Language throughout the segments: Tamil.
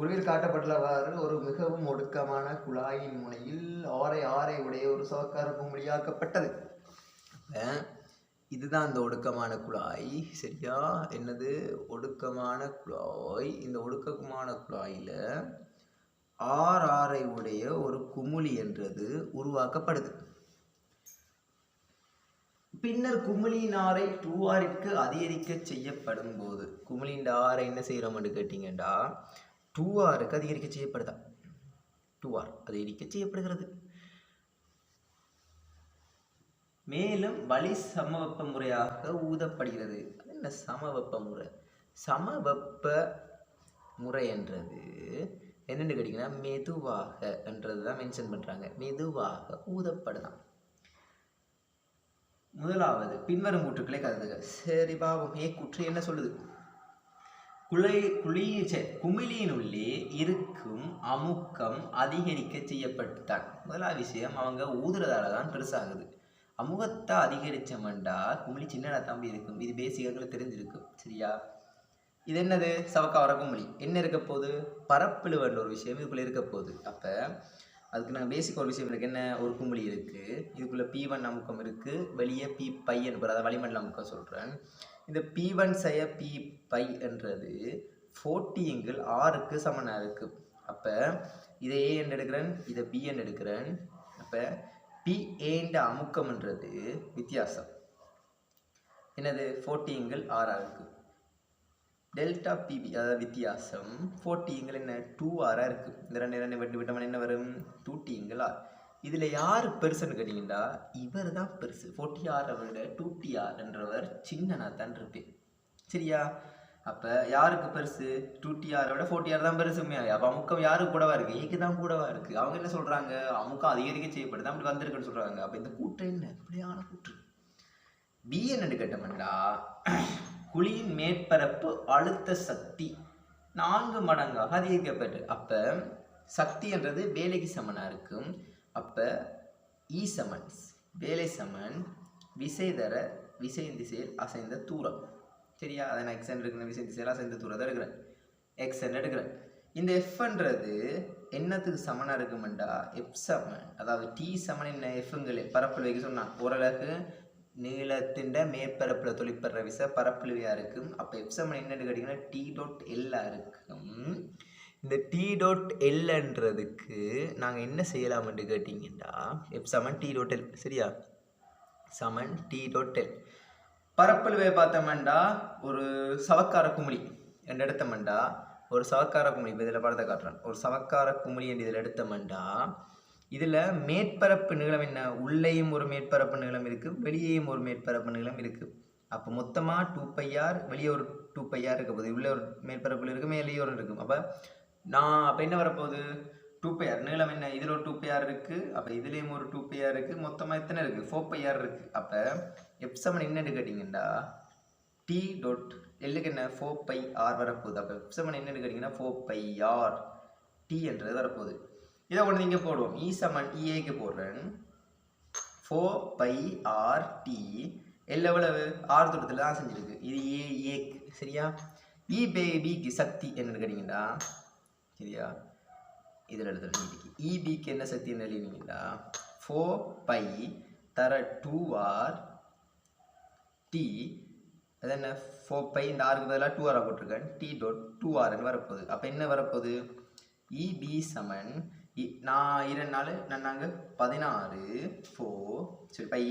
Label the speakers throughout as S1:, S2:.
S1: உருவில் காட்டப்பட்டுள்ளவாறு ஒரு மிகவும் ஒடுக்கமான குழாயின் முனையில் ஆரை ஆரை உடைய ஒரு சவக்கார கும்பிடியாக்கப்பட்டது அப்ப இதுதான் அந்த ஒடுக்கமான குழாய். சரியா? என்னது? ஒடுக்கமான குழாய். இந்த ஒடுக்கமான குழாயில ஆர் ஆரை உடைய ஒரு குமிழி என்றது உருவாக்கப்படுது. பின்னர் குமிழியின் ஆரை டூ ஆரிற்கு அதிகரிக்க செய்யப்படும் போது குமிழின் ஆரை என்ன செய்கிறோம்னு கேட்டிங்கண்டா? டூ ஆருக்கு அதிகரிக்க செய்யப்படுதா? டூ ஆர் அதிகரிக்க செய்யப்படுகிறது. மேலும் வழி சமவெப்ப முறையாக ஊதப்படுகிறது. என்ன சமவெப்ப முறை? சமவெப்ப முறை என்றது என்னென்னு கேட்டிங்கன்னா மெதுவாக என்றது தான் மென்ஷன் பண்ணுறாங்க மெதுவாக ஊதப்படுதான் முதலாவது பின்வரும் கூற்றுக்களை கருதுக. சரி பாவம். ஏ கூற்று என்ன சொல்லுது? குளை குழி குமிழியினுள்ளே இருக்கும் அமுக்கம் அதிகரிக்க செய்யப்பட்டுத்தான். முதலாவது விஷயம் அவங்க ஊதுறதால தான் பெருசாகுது. அமுகத்தை அதிகரிச்சோம்டா குமிழி சின்னதாக தம்பி இருக்கும். இது பேசிக்காக தெரிஞ்சிருக்கும். சரியா? இது என்னது? சவக்காவர குமிழி. என்ன இருக்க போகுது? பரப்பிழுவன்ற ஒரு விஷயம் இதுக்குள்ளே இருக்க போகுது. அப்போ அதுக்கு நான் பேசிக் ஒரு விஷயம் இருக்குது என்ன? ஒரு குமிழி இருக்குது இதுக்குள்ளே பி ஒன் அமுக்கம் இருக்குது வெளியே பி பை என்பது அதை வளிமண்டல அமுக்கம் சொல்கிறேன் இந்த பி ஒன் செய்ய பி பை என்றது ஃபோர்ட்டி எங்கிள் ஆறுக்கு சமனாக இருக்குது அப்போ இதை ஏ என்று எடுக்கிறேன் இதை பி என்று எடுக்கிறேன். அப்போ பி ஏண்ட அமுக்கம்ன்றது வித்தியாசம். என்னது? ஃபோர்ட்டி எங்கிள் ஆறா இருக்குது டெல்டா பிபி அதாவது வித்தியாசம் ஃபோர்ட்டி என்ன? டூ ஆராக இருக்குது இந்த ரெண்டு ரெண்டு விட்டு விட்டவன் என்ன வரும்? டூ டி இதில் யார் பெருசுன்னு கேட்டிங்கன்னா இவர் தான் பெருசு ஃபோர்ட்டி ஆரை விட டூ டி ஆர் என்றவர் சின்னனா தான் இருப்பேன் சரியா? அப்போ யாருக்கு பெருசு? டூ டி ஆரை விட ஃபோர்ட்டி ஆர் தான் பெருசு உண்மையாக அப்போ அமுக்கம் யாருக்கு கூடவா இருக்குது ஏக்கு தான் கூடவா இருக்குது அவங்க என்ன சொல்கிறாங்க அமுக்கம் அதிகரிக்க செய்யப்படுது அப்படி வந்திருக்குன்னு சொல்கிறாங்க அப்போ இந்த கூற்று என்ன? இப்படியான கூற்று. பி என்னன்னு கேட்டோம்னா குழியின் மேற்பரப்பு அழுத்த சக்தி. நான்கு மடங்காக அதிகரிக்கப்பட்டு. அப்போ சக்தி என்றது வேலைக்கு சமனாக இருக்கும். அப்போ ஈ சமன் வேலை சமன் விசை தர விசை திசையில் அசைந்த தூரம். சரியா? அதை நான் எக்ஸன் எடுக்கிற விசை திசையில் அசைந்த தூரத்தை எடுக்கிறேன். எக்ஸன் எடுக்கிறேன். இந்த எஃப்ன்றது என்னத்துக்கு சமனாக இருக்குமெண்டா? எஃப் சமன் அதாவது டி சமன் என்ன? எஃப்ங்களே பரப்பில் வைக்க சொன்னான். ஓரளவுக்கு நீளத்தின் மேற்பரப்பில் தொழிற்படுற விசை பரப்பிலுவையாக இருக்கும் அப்போ எஃப் என்னென்னு கேட்டிங்கன்னா டி டாட் எல்லாக இருக்கும் இந்த டி டாட் எல்ன்றதுக்கு நாங்கள் என்ன செய்யலாம்னு கேட்டிங்கன்னா எப் சமன் டி டாட் எல் சரியா? சமன் டி டாட் எல் பரப்பளவை பார்த்தோம்னா ஒரு சவக்கார குமிழி என்று எடுத்தோம்னா ஒரு சவக்கார குமிழி இப்போ இதில் படத்தை காட்டுறேன். ஒரு சவக்கார குமிழி என்று இதில் எடுத்தோம்னா இதில் மேற்பரப்பு நீளம் என்ன? உள்ளேயும் ஒரு மேற்பரப்பு நீளம் இருக்குது வெளியேயும் ஒரு மேற்பரப்பு நீளம் இருக்குது அப்போ மொத்தமாக டூ பையார் வெளியே ஒரு டூ பையார் இருக்க போகுது. உள்ளே ஒரு மேற்பரப்பில் இருக்குது மேலேயும் ஒரு இருக்கும் அப்போ நான் அப்போ என்ன வரப்போகுது? டூ பையார் நீளம் என்ன? இதில் ஒரு டூ பையார் இருக்குது அப்போ இதுலேயும் ஒரு டூ பையார் இருக்குது மொத்தமாக எத்தனை இருக்குது ஃபோர் பையார் இருக்குது அப்போ எப் செவன் என்னன்னு கேட்டிங்கன்னா டி டொட் எல்லுக்கு என்ன? ஃபோர் பை ஆர் வரப்போகுது. அப்போ எப் செவன் என்னன்னு கேட்டிங்கன்னா ஃபோர் பை ஆர் டி என்றது வரப்போகுது. இதை கொண்டு இங்கே போடுவோம். இ சமன் இஏக்கு போடுறேன். Four pi R T L எவ்வளவு? ஆறு தூரத்தில் தான் செஞ்சுருக்கு. இது ஏ ஏக்கு சரியா? இ பேபிக்கு சக்தி என்னன்னு கேட்டிங்கன்னா சரியா? இதில் எழுதுறேன் இபிக்கு என்ன சக்தி என்ன எழுதினீங்கன்னா ஃபோர் பை தர டூ ஆர் டி அது என்ன? ஃபோர் பை இந்த ஆறுக்கு பதிலாக டூ ஆராக போட்டிருக்கேன். டி டாட் டூ ஆர்னு வரப்போகுது. அப்போ என்ன வரப்போகுது? இபி சமன் நான் இரண்டு நாள் நன்னாங்க பதினாறு ஃபோர் சரி பை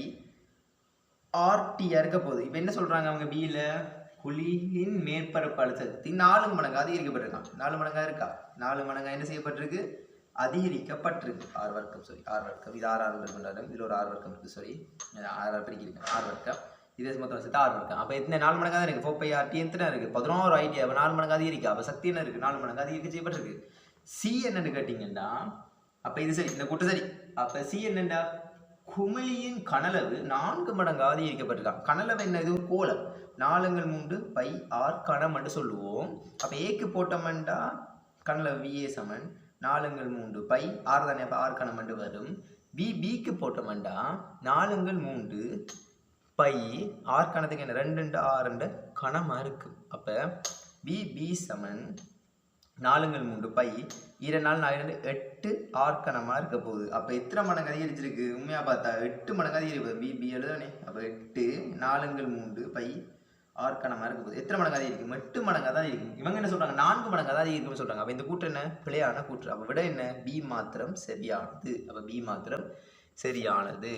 S1: ஆர்டியாக இருக்க போகுது. இப்போ என்ன சொல்கிறாங்க அவங்க பியில் குழியின் மேற்பரப்பு அழுத்தத்தை நாலு மடங்கு அதிகரிக்கப்பட்டிருக்கான். நாலு மடங்காக இருக்கா? நாலு மடங்காக என்ன செய்யப்பட்டிருக்கு? அதிகரிக்கப்பட்டிருக்கு. ஆறு வர்க்கம் சாரி ஆறு வர்க்கம். இது ஆறு ஆறு இருக்குன்றாரு இதில் ஒரு ஆறு வர்க்கம் இருக்குது சாரி ஆறு ஆறு பிரிக்கிறேன் ஆறு வர்க்கம். இதே மொத்தம் சேர்த்து ஆறு வர்க்கம். அப்போ எத்தனை நாலு மடங்காக தான் இருக்குது ஃபோர் பை ஆர்டி எத்தனை இருக்குது பதினோரு ஐடி அப்போ நாலு மடங்கு அதிகரிக்கா? அப்போ சக்தி என்ன இருக்குது நாலு மடங்கு அதிகரிக்க செய்யப்பட்டிருக்கு. சி என்னன்னு கேட்டிங்கன்னா அப்போ இது சரி இந்த கூட்டு சரி. அப்போ சி என்னண்டா? குமிழியின் கனளவு நான்கு மடங்கு அதிகரிக்கப்பட்டிருக்கான் கனளவு என்னது கோலம் நாலுங்கள் மூன்று பை ஆர் கணம் என்று சொல்லுவோம். அப்போ ஏக்கு போட்டோம்டா கனளவு விஏ சமன். நாலுங்கள் மூன்று பை ஆறு தானே அப்போ ஆர் கணம் என்று வரும். வி பிக்கு போட்டோம்டா நாலுங்கள் மூன்று பை ஆர் கணத்துக்கு என்ன? ரெண்டு ஆறுன்ற கணமாக இருக்கு. அப்போ பி பி சமன் நாலுங்கள் மூன்று பை. இரண்டு நாள் நாலு ரெண்டு எட்டு ஆர்க்கணமாக இருக்க போகுது. அப்போ எத்தனை மடங்கு அதிகரிச்சிருக்கு? உண்மையாக பார்த்தா எட்டு மடங்கு அதிகரிப்பது பி பி எழுதானே அப்போ எட்டு நாலுங்கள் மூன்று பை ஆர்க்கணமாக இருக்க போகுது. எத்தனை மடங்கு அதிகரிக்கும்? எட்டு மடங்கு தான் இருக்கும் இவங்க என்ன சொல்கிறாங்க நான்கு மடங்கு தான் அதிகரிக்கும்னு சொல்கிறாங்க அப்போ இந்த கூற்று என்ன? பிழையான கூற்று. அப்போ விட என்ன? பி மாத்திரம் சரியானது. அப்போ பி மாத்திரம் சரியானது.